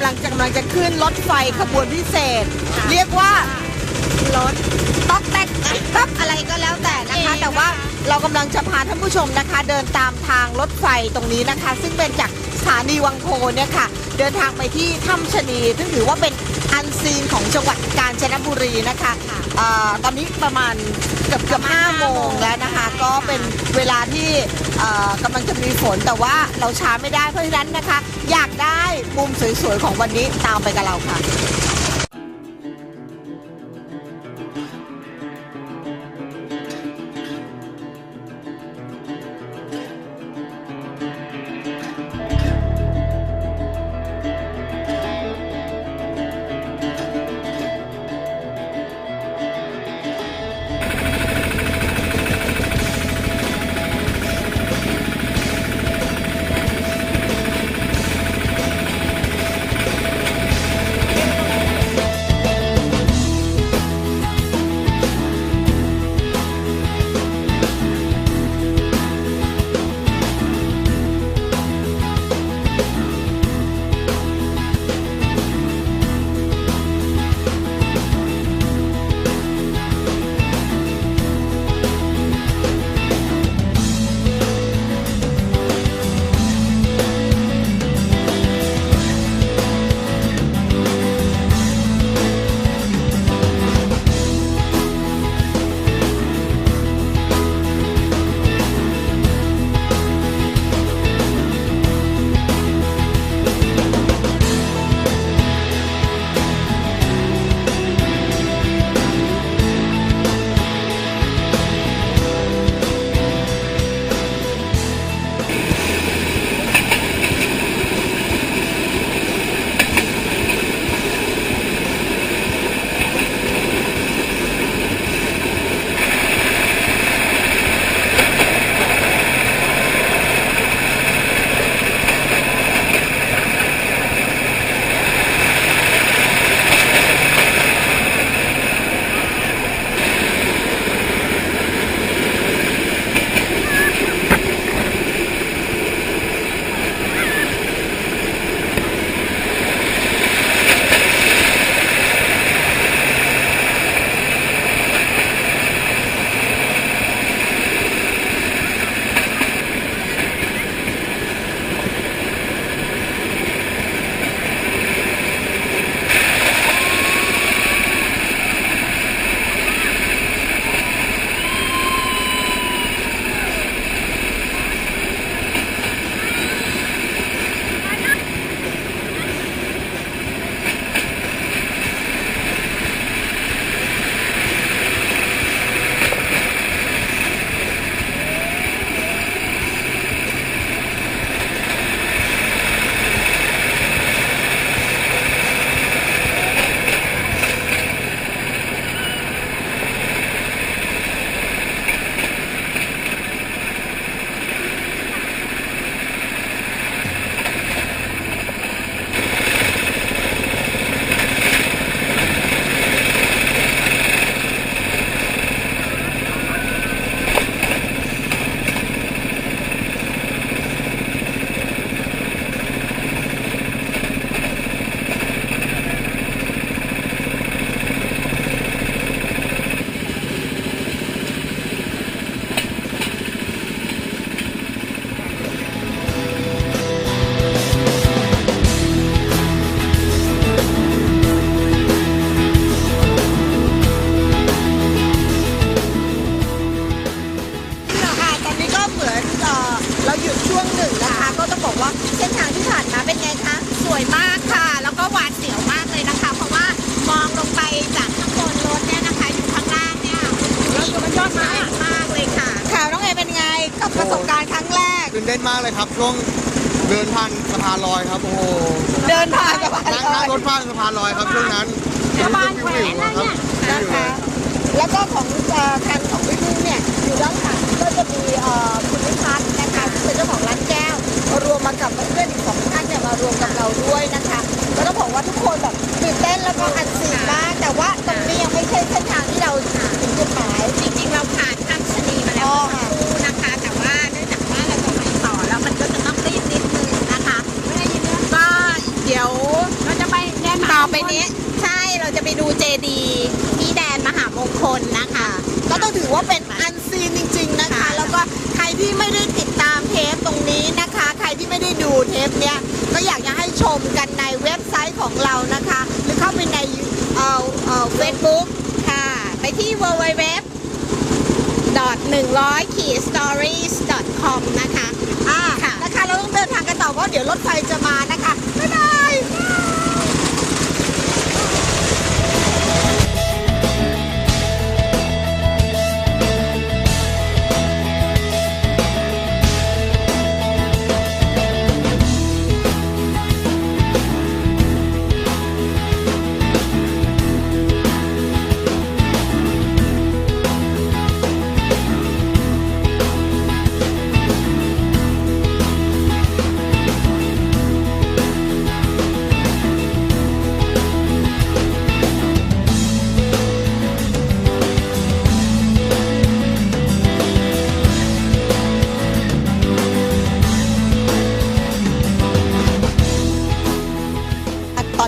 กำลังจะกำลังจะขึ้นรถไฟขบวนพิเศษ เรียกว่ารถต๊อกแต๊กต๊อกอะไรก็แล้วแต่นะคะ แต่ว่าเรากำลังจะพาท่านผู้ชมนะคะ เดินตามทางรถไฟตรงนี้นะคะ ซึ่งเป็นจากสถานีวังโพเนี่ยค่ะ เดินทางไปที่ถ้ำชะนีซึ่งถือว่าเป็น อันซีนของจังหวัดกาญจนบุรีนะคะอ่าตอนนี้ประมาณเกือบเกือบห้าโมงแล้วนะคะ ก็เป็นเวลาที่เอ่อกำลังจะมีฝนแต่ว่าเราช้าไม่ได้เพราะฉะนั้นนะคะ อยากได้มุมสวยๆของวันนี้ตามไปกับเราค่ะค่ะ นเต้นมากเลยครับ ช่วงเดินผ่านสะพานลอยครับโอ้โหเดินผ่านสะพานนั่งลอนั่งยรถผ่านสะพานลอยครับช่วงนั้นสะพานแขวนอะไรเนี่ยนะคะแล้วก็ของเอ่อทางของพี่พึ่งเนี่ยอยู่ด้านหลังก็จะมีเอ่อคุณนิพัฒน์นะคะที่เป็นเจ้าของร้านแก้วรวมมากับเพื่อนๆอีกสองท่านเนี่ยมารวมกับเราด้วยนะคะก็ต้องบอกว่าทุกคนแบบตื่นเต้นแล้วก็อันซีนมากแต่ว่าตรงนี้ยังไม่ใช่เส้นทางที่เราถึงจุดหมายจริงๆเราผ่านถ้ำชะนีมาแล้วอ๋อเมื่อสักครู่นะคะ แต่ว่าเนื่องจากว่าเราจะไปต่อแล้วมันก็จะต้องรีบนิดนึงนะคะก็เดี๋ยว ฟเนี่ยก็อยากจะให้ชมกันในเว็บไซต์ของเรานะคะ หรือเข้าไปในเอ่อเอ่อเฟซบุ๊กค่ะ ไปที่ www ดอทหนึ่งร้อยขีด stories com นะคะ อ่าค่ะนะคะ เราต้องเดินทางกันต่อเพราะเดี๋ยวรถไฟจะมานะคะ บ๊ายบาย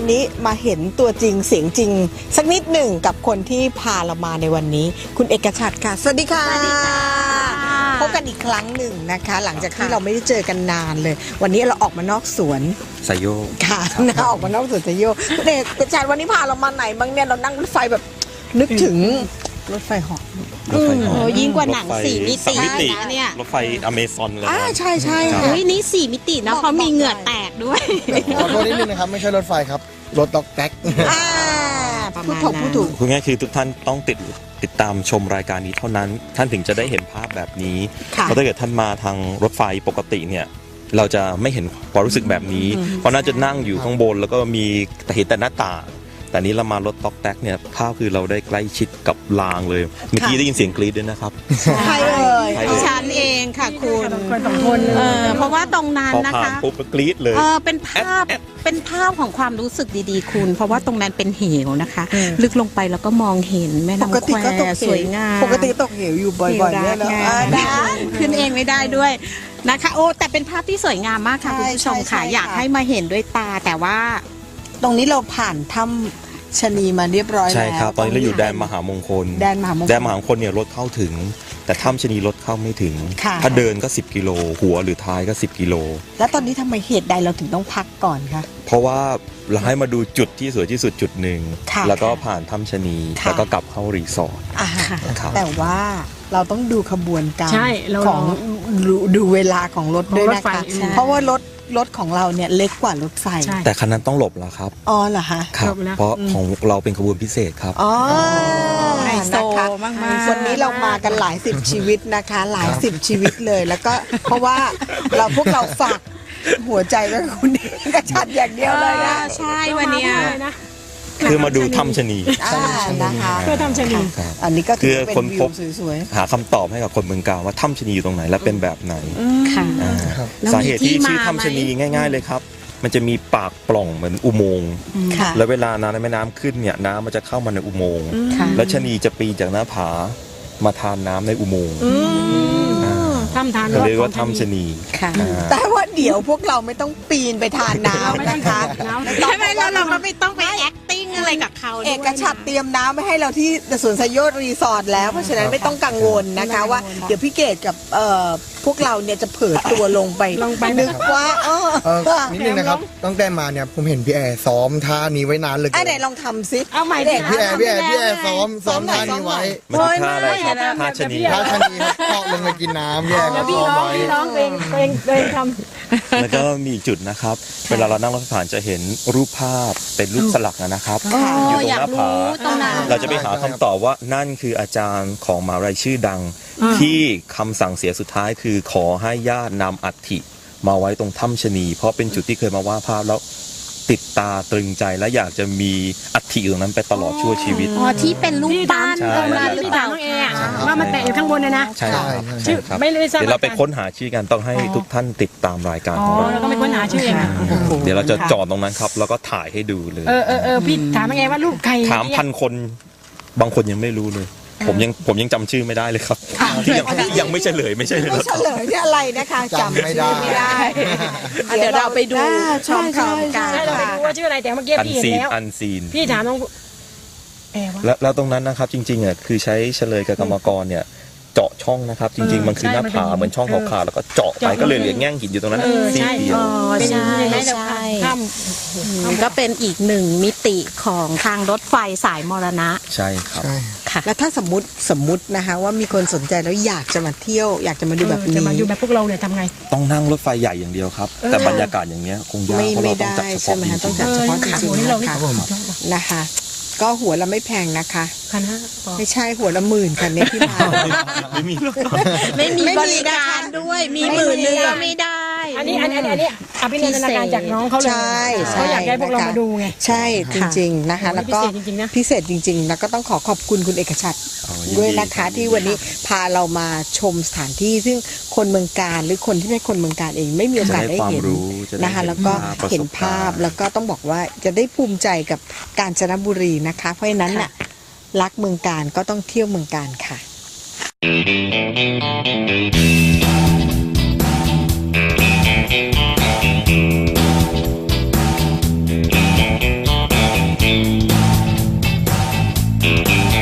นนี้มาเห็นตัวจริงเสียงจริง สักนิดหนึ่งกับคนที่พาเรามาในวันนี้ คุณเอกชัดค่ะสวัสดีค่ะ สวัสดีค่ะ พบกันอีกครั้งหนึ่งนะคะ หลังจากที่เราไม่ได้เจอกันนานเลย วันนี้เราออกมานอกสวนไซโยกค่ะนะออกมานอกสวนจะโยกคุณเอกชัดวันนี้พาเรามาไหนบ้างเนี่ยเรานั่งรถไฟแบบนึกถึงรถไฟเหาะรถไฟเหาะโอ้ยิ่งกว่าหนังรถไฟสี่มิติสามมิตินะเนี่ยรถไฟอเมซอนเลยอ่านะใช่ใช่ครับค่ะเฮ้ยนี่สี่มิตินะบอกเขามีบอกเหงื่อหน่อยแตกด้วยขอโทษนิดนึงนะครับ ไม่ใช่รถไฟครับ รถด็อกแท็กอ่าประพูมาดณถูกนั้นพูดถูก คุณง่ายคือทุกท่านต้องติดติดตามชมรายการนี้เท่านั้น ท่านถึงจะได้เห็นภาพแบบนี้ค่ะ เพราะถ้าเกิดท่านมาทางรถไฟปกติเนี่ยเราจะไม่เห็นความรู้สึกแบบนี้ เพราะน่าจะนั่งอยู่ข้างบน แล้วก็มีแต่เห็นแต่หน้าต่างแต่นี้เรามารถต็อกแท็กเนี่ยภาพคือเราได้ใกล้ชิดกับรางเลย เมื่อกี้ได้ยินเสียงกรี๊ดด้วยนะครับ ใครเอ่ ยใครดิฉันเองค่ะคุณเออเพราะว่าตรงนั้นพอนะผ่านคะ ปุ๊บก็กรี๊ดเลย เออเป็นภาพเป็นภาพของความรู้สึกดีๆ คุณ เพราะว่าตรงนั้นเป็นเหวนะคะอืมลึกลงไปแล้วก็มองเห็นแม่ปน้ำกแคติวก็ตกสวยงามปกติก็ตกเหวอยู่บ่อยๆเนี่ยนะเหวอ่ารักไงนะขึ้นเองไม่ได้ด้วยนะคะ โอ้แต่เป็นภาพที่สวยงามมากค่ะใช่คุณผู้ชมใช่ค่ะใช่อยากค่ะ ให้มาเห็นด้วยตาแต่ว่า ตรงนี้เราผ่านถ้ำชะนีมาเรียบร้อยแล้ว ใช่ครับ ตอนนี้เราอยู่แดนมหามงคลแดนมหามงคล แดนมหามงคลเนี่ยรถเข้าถึง แต่ถ้ำชะนีรถเข้าไม่ถึง ค่ะ ถ้าเดินก็ 10 กิโล หัวหรือท้ายก็ 10 กิโล แล้วตอนนี้ทำไมเหตุใดเราถึงต้องพักก่อนคะ เพราะว่าเราให้มาดูจุดที่สวยที่สุดจุดหนึ่ง ค่ะแล้วก็ผ่านถ้ำชะนี ค่ะ แล้วก็กลับเข้ารีสอร์ทอ่านะครับ แต่ว่าเราต้องดูขบวนการใช่เราของดูดูเวลาของรถด้วยของรนะถไฟคะใช่ เพราะว่ารถรถของเราเนี่ยเล็กกว่ารถไฟใช่ แต่คันนั้นต้องหลบแล้วครับ อ๋อเหรอคะ ครับหลบแล้ว เพราะของเราเป็นขบวนพิเศษครับ อ๋อไฮ โซนะคะมากๆวันนี้เรามากันหลายสิบชีวิตนะคะ หลายสิบชีวิตเลย แล้วก็เพราะว่าเราพวกเราฝากหัวใจไว้กับคุณเอกกระชัดอย่างเดียวเลยนะ ใช่วันเนี้ยนะคือมาดูถ้ำชะนี อ่านะคะเพื่อทำชะนีครับอันนี้ก็ถือว่าเป็นคือคนวิพวบสวยหาคำตอบให้กับคนเมืองกาญว่าถ้ำชะนีอยู่ตรงไหนและเป็นแบบไหนค่ะ อ่าแล้วมีสาเหตุที่ที่มาชื่อถ้ำชะนีไหมง่าย ๆ เลยครับ มันจะมีปากปล่องเหมือนอุโมงค์ๆค่ะ แล้วเวลาน้ำในแม่น้ำขึ้นเนี่ยน้ำมันจะเข้ามาในอุโมงค์ค่ะ แล้วชะนีจะปีนจากหน้าผามาทานน้ำในอุโมงค์อืมอ่าทำทานเขาเรียกว่าของถ้ำชะนีค่ะ อ่า แต่ว่าเดี๋ยวพวกเราไม่ต้องปีนไปทานน้ำนะคะใช่ไหมแล้วเราก็ไม่ต้องไป acting อะไรกับเขาด้วยเอกชัดเตรียมน้ำไว้ให้เราที่สวนสยโยชน์รีสอร์ทแล้ว เพราะฉะนั้นไม่ต้องกังวลนะคะว่า เดี๋ยวพี่เกดกับเอ่อพวกเราเนี่ยจะเผลอตัวลงไปลงไป นึกว่าเออเออนิดนึงนะครับตั้งแต่มาเนี่ยผมเห็นพี่แอร์ซ้อมท่านี้ไว้นานเหลยไอ้ไหนลองทำซิ เอาใหม่เด็ก พี่แอร์พี่แอร์พี่แอร์ซ้อมซ้อมท่านี้ไว้มันคือท่าอะไรครับท่าชะนีท่าชะนีครับเกาะลงไปกินน้ำพี่แอร์เดี๋ก็ยวพี่ซ้อมร้องไว้ พี่ร้องเองตัวเองตัวเองทแล้วก็มีอีกจุดนะครับ เวลาเรานั่งรถไฟผ่านจะเห็นรูปภาพเป็นรูปสลักนะครับโอ้อยู่ตรงอยาหกน้าผารู้ตรงนั้นเราจะไปหาคำตอบว่านั่นคืออาจารย์ของมหาลัยชื่อดัง ที่คำสั่งเสียสุดท้ายคือขอให้ญาตินำอัฐิมาไว้ตรงถ้ำชะนี เพราะเป็นจุดที่เคยมาวาดภาพแล้ว ติดตาตรึงใจและอยากจะมีอัฐิอยู่ตรงนั้นไปตลอดชั่วชีวิต อ๋อที่เป็นำรูปพี่บ้านใช่ตรงนั้นหรือพี่เปถาล่ามน้องเออะว่ามันแตะอยู่ข้างบนนะนะใช่ครับชื่อใช่ครับไม่ไม่ทราบเดี๋ยวเราไปค้นหาชื่อกันต้องให้ทุกท่านติดตามรายการอ๋อของเรา เราต้องไปค้นหาชื่อเองอะเดี๋ยวเราจะจอดตรงนั้นครับ แล้วก็ถ่ายให้ดูเลย เออเออเออพี่ถามยังไงว่ารูปใครถามพันคนบางคนยังไม่รู้เลย ผมยังผมยังจำชื่อไม่ได้เลยครับ ที่ยังที่ยังไม่เฉลยไม่ใช่เลยไม่ครับ เฉลยที่อะไรนะคะจำไม่ได้ ชื่อไม่ได้เดี๋ยวเราไปดูอ่าชใช่มพร้อมกันใช่เราไปดูว่าชื่ออะไรแต่เมื่อกี้อันพี่เห็นซีนแล้ว อันซีน พี่ถามน้องแอร์ว่า แล้วแล้วตรงนั้นนะครับจริงๆอะคือใช้เฉลยกับกรรมกรเนี่ยเจาะช่องนะครับ จริง ๆ มันคือหน้าผาเหมือนช่องขาวๆแล้วก็เจาะไปก็เลยเหลือแง่งหินอยู่ตรงนั้นเออซีกใช่เดียว อ๋อเป็นใช่ไหมใช่ถ้มันก็เป็นอีกหนึ่งมิติของทางรถไฟสายมรณะ ใช่ครับ ใช่ ค่ะ แล้วถ้าสมมติสมมตินะคะ ว่ามีคนสนใจแล้วอยากจะมาเที่ยว อยากจะมาดูแบบำนี้จะมาอยู่แบบพวกเราเนี่ยทำไง ต้องนั่งรถไฟใหญ่อย่างเดียวครับ แต่บรรยากาศอย่างเงี้ยคงยากไม่เพราะไม่เราต้องได้จัดเฉใช่พาะไหมจคะริต้องงจัดเฉพาะจเออริงโอ้นี่เราๆนะคะผมนะคะก็หัวละไม่แพงนะคะคันห้าพอไม่ใช่หัวละหมื่นค่ะเนี่ยที่มาๆไม่มีหรอกไม่มีไม่มีบริการนะคะด้วย มีไม่หมื่นหนึงมีก็ไม่ได้อั นนี้อันนี้อันนี้อันนี้อภินันทนาการจากน้องเขาเลยใช่ใช่เขาอยากให้พวกเรามาดูไง ใช่จริงๆนะคะ แล้วก็พิเศษจริงๆนะพิเศษจริงๆ แล้วก็ต้องขอขอบคุณคุณเอกชัดด้วยนะคะที่วันนี้พาเรามาชมสถานที่ซึ่งคนเมืองการหรือคนที่ไม่คนเมืองการเองไม่มีโอกาสได้เห็นนะคะ แล้วก็เห็นภาพแล้วก็ต้องบอกว่าจะได้ภูมิใจกับกาญจนบุรีนะคะ เพราะฉะนั้นน่ะรักเมืองการก็ต้องเที่ยวเมืองการค่ะ อย่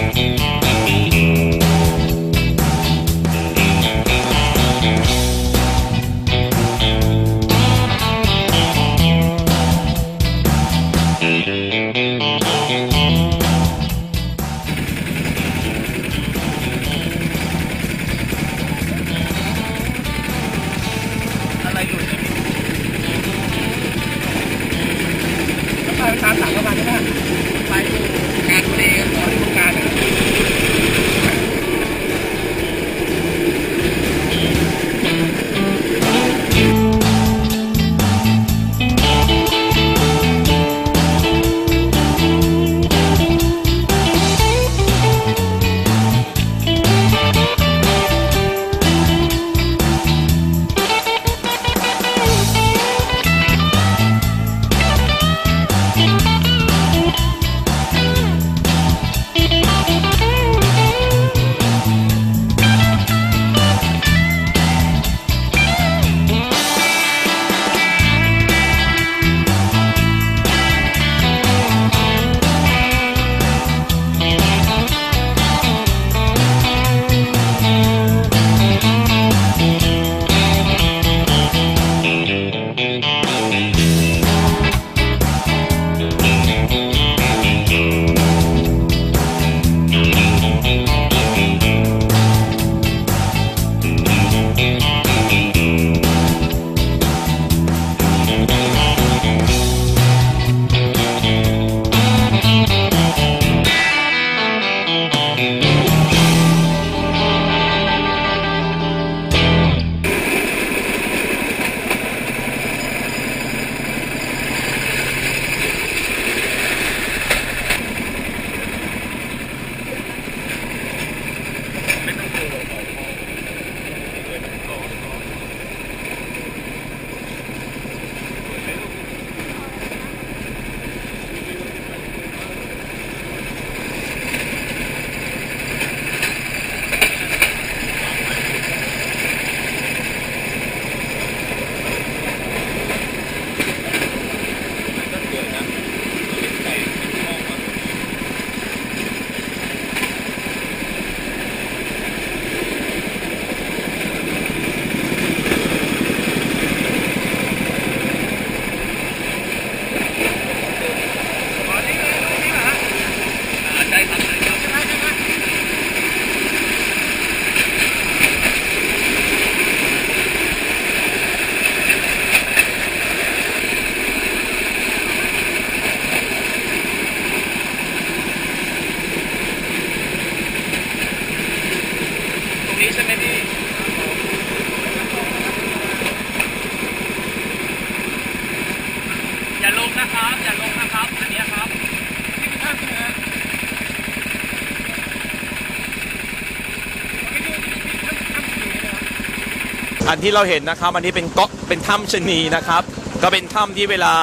อันที่เราเห็นนะครับ อันนี้เป็นก๊อกเป็นถ้ำชะนีนะครับ ก็เป็นถ้ำที่เวลา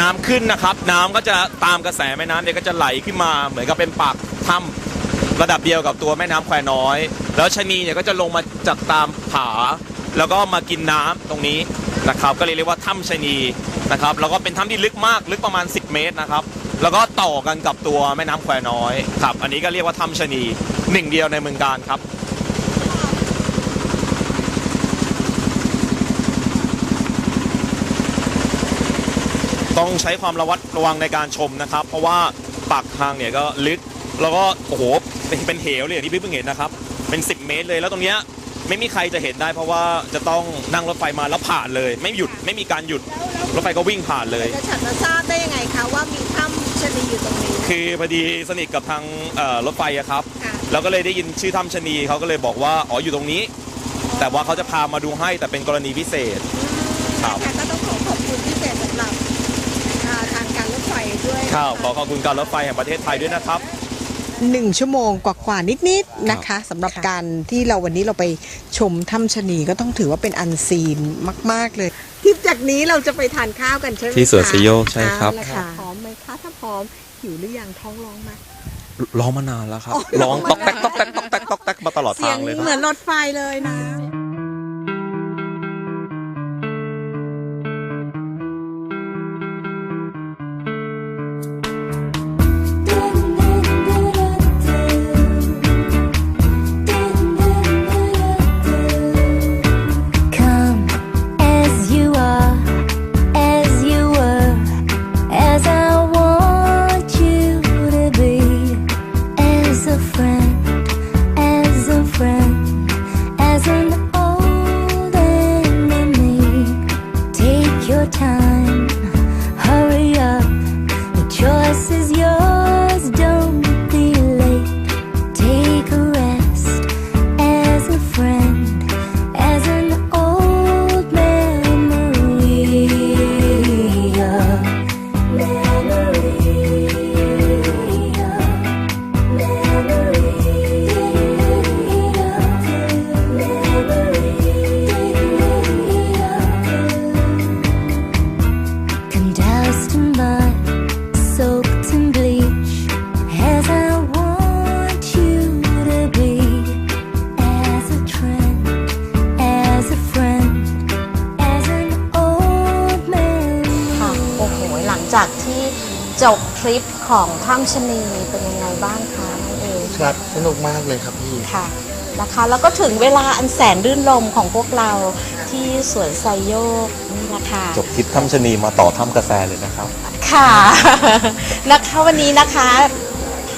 น้ำขึ้นนะครับ น้ำก็จะตามกระแสแม่น้ำเนี่ยก็จะไหลขึ้นมา เหมือนกับเป็นปากถ้ำระดับเดียวกับตัวแม่น้ำแควน้อย แล้วชะนีเนี่ยก็จะลงมาจากตามผา แล้วก็มากินน้ำตรงนี้นะครับ ก็เลยเรียกว่าถ้ำชะนีนะครับ แล้วก็เป็นถ้ำที่ลึกมากลึกประมาณ 10 เมตรนะครับ แล้วก็ต่อกันกับตัวแม่น้ำแควน้อยครับ อันนี้ก็เรียกว่าถ้ำชะนีหนึ่งเดียวในเมืองการครับ ต้องใช้ความระวัดระวังในการชมนะครับ เพราะว่าปากทางเนี่ยก็ลึก แล้วก็โอ้โหเป็นเป็นเหวเลยอย่างที่พี่เพิ่งเห็นนะครับ เป็น 10 เมตรเลยแล้วตรงเนี้ยไม่มีใครจะเห็นได้ เพราะว่าจะต้องนั่งรถไฟมาแล้วผ่านเลย ไม่หยุดไม่มีการหยุดรถไฟก็วิ่งผ่านเลยจะฉันมาทราบได้ยังไงคะว่ามีถ้ำชะนีอยู่ตรงนี้ คือพอดีสนิทกับทางเอ่อรถไฟอะครับค่ะ เราก็เลยได้ยินชื่อถ้ำชะนีเขาก็เลยบอกว่าอ๋ออยู่ตรงนี้ แต่ว่าเขาจะพามาดูให้แต่เป็นกรณีพิเศษ ครับค่ะก็ต้องขอขอบคุณพิเศษสำหรับอ่าทางการรถไฟ ด้วยครับขอขอบคุณการรถไฟแห่งประเทศไทยด้วยนะครับหนึ่งชั่วโมงกว่าๆนิดๆนะคะสำหรับการที่เราวันนี้เราไปชมถ้ำชะนีก็ต้องถือว่าเป็นอันซีนมาก ๆเลยที่จากนี้เราจะไปทานข้าวกันใช่ไหมที่สวนสยโยกใช่ครับเอาละค่ะพร้อมไหมคะถ้าพร้อมหิวหรือยังท้องร้องไหมร้องมานานแล้วครับอ๋อร้องร้ตอองกมาแตนากนตอกแตกตอกแตกตอกแตกมาตลอดเสียทางงเลยคเหมืรัอบนรถไฟเลยนะ ริปของถ้ำชะนีเป็นยังไงบ้างคะน้องเอครับสนุกมากเลยครับพี่ค่ะนะคะแล้วก็ถึงเวลาอันแสนรื่นรมของพวกเราที่สวนไซโยกนี่แหละค่ะจบทริปถ้ำชะนีมาต่อถ้ำกาแฟเลยนะครับ ค่ะนะคะวันนี้นะคะ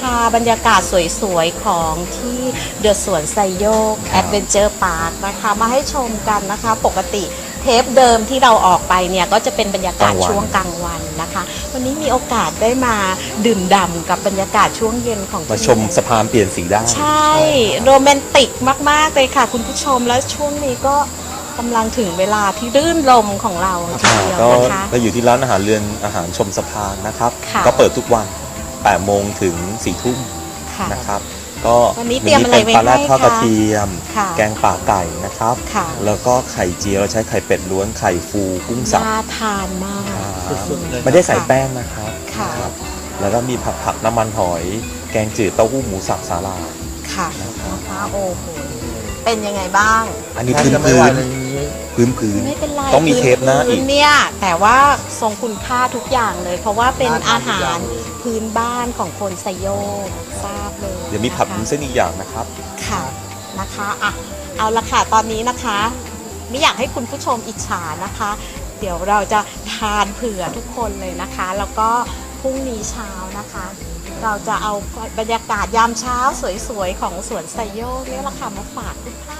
พาบรรยากาศสวยๆ ของที่เดือดสวนไซโยกแอดเวนเจอร์พาร์คนะคะ มาให้ชมกันนะคะปกติ เทปเดิมที่เราออกไปเนี่ยก็จะเป็นบรรยากาศกลางวัน ช่วงกลางวันนะคะ วันนี้มีโอกาสได้มาดื่มด่ำกับบรรยากาศช่วงเย็นของที่มานี่ชมสะพานเปลี่ยนสีได้ ใช่โรแมนติกมาก ๆ เลยค่ะ คุณผู้ชมแล้วช่วงนี้ก็กำลังถึงเวลาที่รื่นรมของเราทีอ่าเดียวก็นะคะ เราอยู่ที่ร้านอาหารเรือนอาหารชมสะพานนะครับ ค่ะ ก็เปิดทุกวัน8โมงถึง4ทุ่มค่ะ นะครับ ก็วันนี้เตรียมอะไรไว้เป็นปลาแรดให้ทอดคะกระเทียม ค่ะแกงป่าไก่นะครับ ค่ะ แล้วก็ไข่เจียวเราใช้ไข่เป็ดล้วนไข่ฟูกุ้งสับน่าทานมากครับสุดๆเลย ไม่ได้ใส่แป้งนะครับค่ะครับแล้วก็มีผักผักน้ำมันหอย แกงจืดเต้าหู้หมูสับสาลายค่ะนะครับนะคะโอ้โหเป็นยังไงบ้าง อันนี้แทบพื้นจะไม่พื้ไหวนๆเลยอย่างนี้พื้นพื้นไม่เป็นไรต้องมีเทปหน้าอีกพื้เนี่ยแต่ว่าทรงคุณค่าทุกอย่างเลย เพราะว่าเป็นอาหาร พื้นบ้านของคนไซโยกทราบเลยเดี๋ยวมีผัดนะคะวุ้นเส้นอีกอย่างนะครับ ค่ะนะคะอะเอาละค่ะตอนนี้นะคะ ไม่อยากให้คุณผู้ชมอิจฉานะคะ เดี๋ยวเราจะทานเผื่อทุกคนเลยนะคะ แล้วก็พรุ่งนี้เช้านะคะ เราจะเอาบรรยากาศยามเช้าสวยๆ ของสวนไซโยกเนี่ยแหละค่ะมาฝากทุกท่านเลยค่ะ